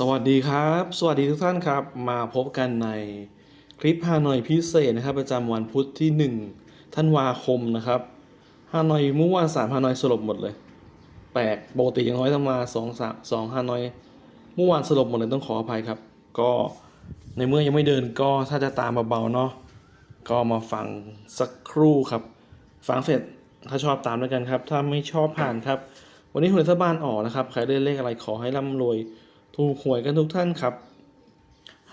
สวัสดีครับ สวัสดีทุกท่านครับ มาพบกันในคลิปฮานอยพิเศษนะครับ ประจำวันพุธที่ 1 ธันวาคมนะครับฮานอยเมื่อวานสามฮานอยสลบหมดเลย แปลกปกติอย่างน้อยต้องมาสองสามสองฮานอยเมื่อวานสลบหมดเลยต้องขออภัยครับ ก็ในเมื่อยังไม่เดินก็ถ้าจะตามเบาๆเนาะก็มาฟังสักครู่ครับ ฟังเสร็จถ้าชอบตามแล้วกันครับ ถ้าไม่ชอบผ่านครับ วันนี้หวยรัฐบาลออกนะครับใครได้เลขอะไรขอให้ร่ำรวย ถูกหวยกันทุกท่านครับ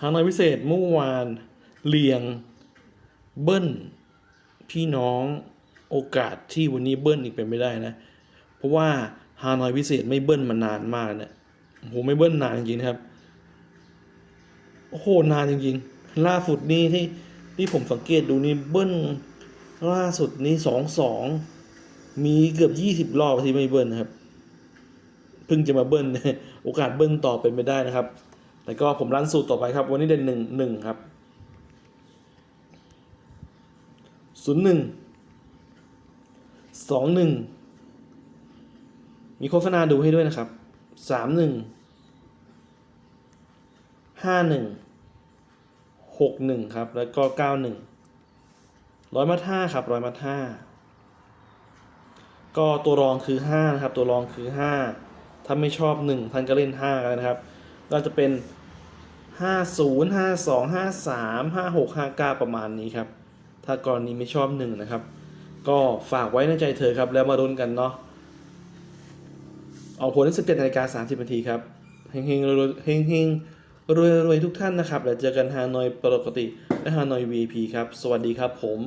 หานอยพิเศษเมื่อวานเลียงเบิ้ลพี่น้องโอกาสที่วันนี้เบิ้ลอีกเป็นไม่ได้นะ เพราะว่าฮานอยพิเศษไม่เบิ้ลมานานมากเนี่ยโหไม่เบิ้ลนานจริงๆครับ โอ้โหนานจริงๆ ล่าสุดนี่ที่ที่ผมสังเกตดูนี่เบิ้ลล่าสุดนี่สองสองมีเกือบยี่สิบรอบที่ไม่เบิ้ลนะครับ เพิ่งจะมาเบิ้ลโอกาสเบิ้ลต่อเป็นไม่ได้นะครับแต่ก็ผมรันสูตรต่อไปครับ วันนี้เด่นหนึ่งหนึ่งครับศูนย์หนึ่งสองหนึ่งมีโฆษณาดูให้ด้วยนะครับสามหนึ่งห้าหนึ่งหกหนึ่งครับ แล้วก็เก้าหนึ่งร้อยมัดห้าครับร้อยมัดห้าก็ตัวรองคือห้านะครับ ตัวรองคือห้า ถ้าไม่ชอบหนึ่งท่านก็เล่นห้ากันนะครับ ก็จะเป็นห้าศูนย์ห้าสองห้าสามห้าหกห้าเก้าประมาณนี้ครับ ถ้ากรณีไม่ชอบหนึ่งนะครับ ก็ฝากไว้ในใจเธอครับ แล้วมารุนกันเนาะเอาผลที่สิบเจ็ดนาฬิกาสามสิบนาทีครับเฮงเฮงรวยเฮงเฮงรวยรวยทุกท่านนะครับ แล้วเจอกันฮานอยปกติและฮานอย VIP ครับ สวัสดีครับผม